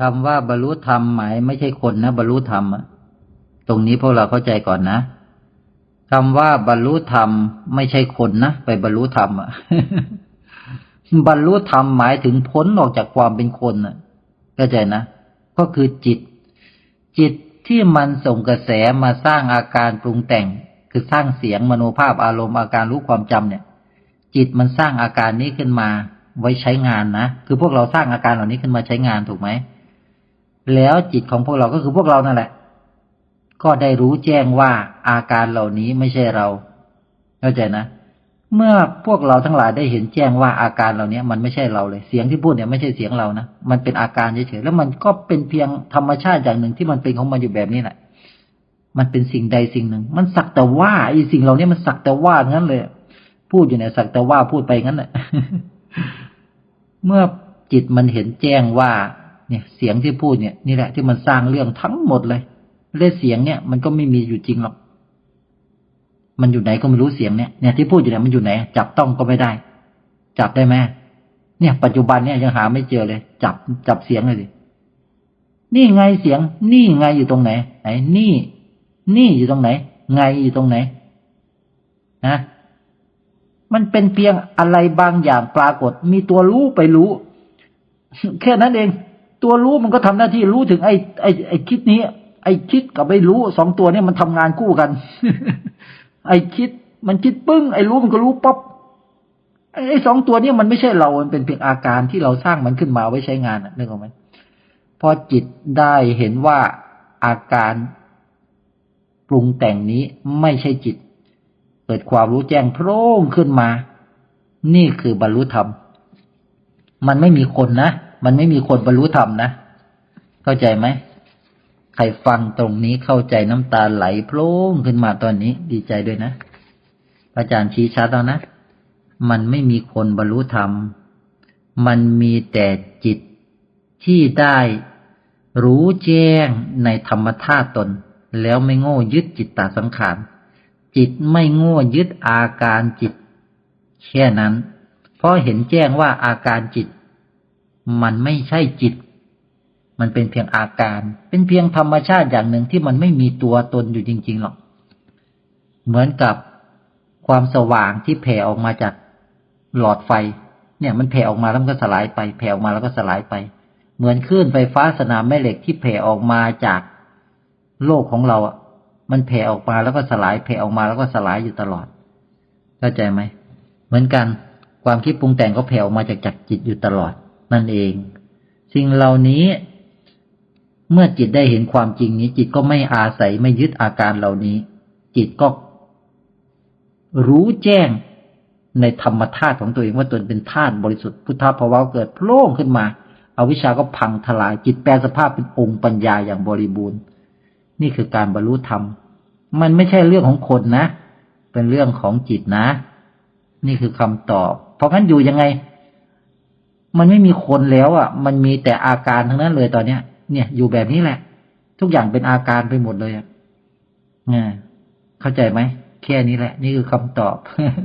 คำว่าบรรลุธรรมหมายไม่ใช่คนนะบรรลุธรรมอะตรงนี้พวกเราเข้าใจก่อนนะคำว่าบรรลุธรรมไม่ใช่คนนะไปบรรลุธรรมอะบรรลุธรรมหมายถึงพ้นออกจากความเป็นคนนะเข้าใจนะก็คือจิต จิตที่มันส่งกระแสมาสร้างอาการปรุงแต่ง คือสร้างเสียงมโนภาพอารมณ์อาการรู้ความจำเนี่ย จิตมันสร้างอาการนี้ขึ้นมาไว้ใช้งานนะคือพวกเราสร้างอาการเหล่านี้ขึ้นมาใช้งานถูกไหม แล้วจิตของพวกเราก็คือพวกเรานั่นแหละ ก็ได้รู้แจ้งว่าอาการเหล่านี้ไม่ใช่เราเข้าใจนะ เมื่อพวกเราทั้งหลายได้เห็นแจ้งว่าอาการเหล่านี้มันไม่ใช่เราเลย เสียงที่พูดเนี่ยไม่ใช่เสียงเรานะมันเป็นอาการเฉยๆแล้วมันก็เป็นเพียงธรรมชาติอย่างหนึ่งที่มันเป็นของมันอยู่แบบนี้แหละมันเป็นสิ่งใดสิ่งหนึ่ง มันสักแต่ว่าไอ้สิ่งเหล่านี้มันสักแต่ว่างั้นเลย พูดอยู่เนี่ยสักแต่ว่าพูดไปงั้นแหละเมื่อจิตมันเห็นแจ้งว่า เนี่ยเสียงที่พูดเนี่ยนี่แหละที่มันสร้างเรื่องทั้งหมดเลยเรื่องเสียงเนี่ย มันก็ไม่มีอยู่จริงหรอก มันอยู่ไหนก็ไม่รู้เสียงเนี่ยเนี่ยที่พูดอยู่เนี่ยมันอยู่ไหน จับต้องก็ไม่ได้ จับได้ไหมเนี่ย ปัจจุบันเนี่ยยังหาไม่เจอเลย จับจับเสียงเลยดินี่ไงเสียง นี่ไงอยู่ตรงไหน ไหน นี่ นี่อยู่ตรงไหน ไงอยู่ตรงไหนนะมันเป็นเพียงอะไรบางอย่างปรากฏ มีตัวรู้ไปรู้ แค่นั้นเอง ตัวรู้มันก็ทำหน้าที่รู้ถึงไอ้ไอ้ไอ้คิดนี้ ไอ้คิดกับไอ้รู้สองตัวเนี่ยมันทำงานคู่กัน ไอ้คิด มันคิดปึ้ง ไอ้รู้มันก็รู้ป๊อปไอ้สองตัวเนี่ยมันไม่ใช่เรา มันเป็นเพียงอาการที่เราสร้างมันขึ้นมาไว้ใช้งานนึกออกไหมพอจิตได้เห็นว่าอาการปรุงแต่งนี้ไม่ใช่จิต เกิดความรู้แจ้งโพร่งขึ้นมา นี่คือบรรลุธรรม มันไม่มีคนนะ มันไม่มีคนบรรลุธรรมนะ เข้าใจไหมใครฟังตรงนี้เข้าใจน้ำตาไหลโพร่งขึ้นมาตอนนี้ ดีใจด้วยนะ อาจารย์ชี้ชัดแล้วนะ มันไม่มีคนบรรลุธรรม มันมีแต่จิตที่ได้รู้แจ้งในธรรมธาตุตน แล้วไม่โง่ยึดจิตตาสังขาร จิตไม่โง่ยึดอาการจิต แค่นั้น เพราะเห็นแจ้งว่าอาการจิต มันไม่ใช่จิต มันเป็นเพียงอาการ เป็นเพียงธรรมชาติอย่างหนึ่งที่มันไม่มีตัวตนอยู่จริง ๆ หรอก เหมือนกับความสว่างที่แผ่ออกมาจากหลอดไฟ เนี่ย มันแผ่ออกมาแล้วมันก็สลายไปแผ่ออกมาแล้วก็สลายไป เหมือนคลื่นไฟฟ้าสนามแม่เหล็กที่แผ่ออกมาจากโลกของเราอะ มันแผ่ออกมาแล้วก็สลาย แผ่ออกมาแล้วก็สลายอยู่ตลอด เข้าใจไหม เหมือนกัน ความคิดปรุงแต่งก็แผ่ออกมาจากจักจิตอยู่ตลอด นั่นเอง สิ่งเหล่านี้ เมื่อจิตได้เห็นความจริงนี้ จิตก็ไม่อาศัยไม่ยึดอาการเหล่านี้ จิตก็ รู้แจ้งในธรรมธาตุของตัวเองว่าตนเป็นธาตุบริสุทธิ์พุทธภาวะเกิดโล่งขึ้นมาอาวิชาก็พังทลายจิตแปลสภาพเป็นองค์ปัญญาอย่างบริบูรณ์ นี่คือการบรรลุธรรม มันไม่ใช่เรื่องของคนนะ เป็นเรื่องของจิตนะ นี่คือคำตอบ เพราะงั้นอยู่ยังไง มันไม่มีคนแล้วอะ มันมีแต่อาการทั้งนั้นเลยตอนเนี้ย เนี่ย อยู่แบบนี้แหละ ทุกอย่างเป็นอาการไปหมดเลยอะเข้าใจไหมแค่นี้แหละ นี่คือคำตอบ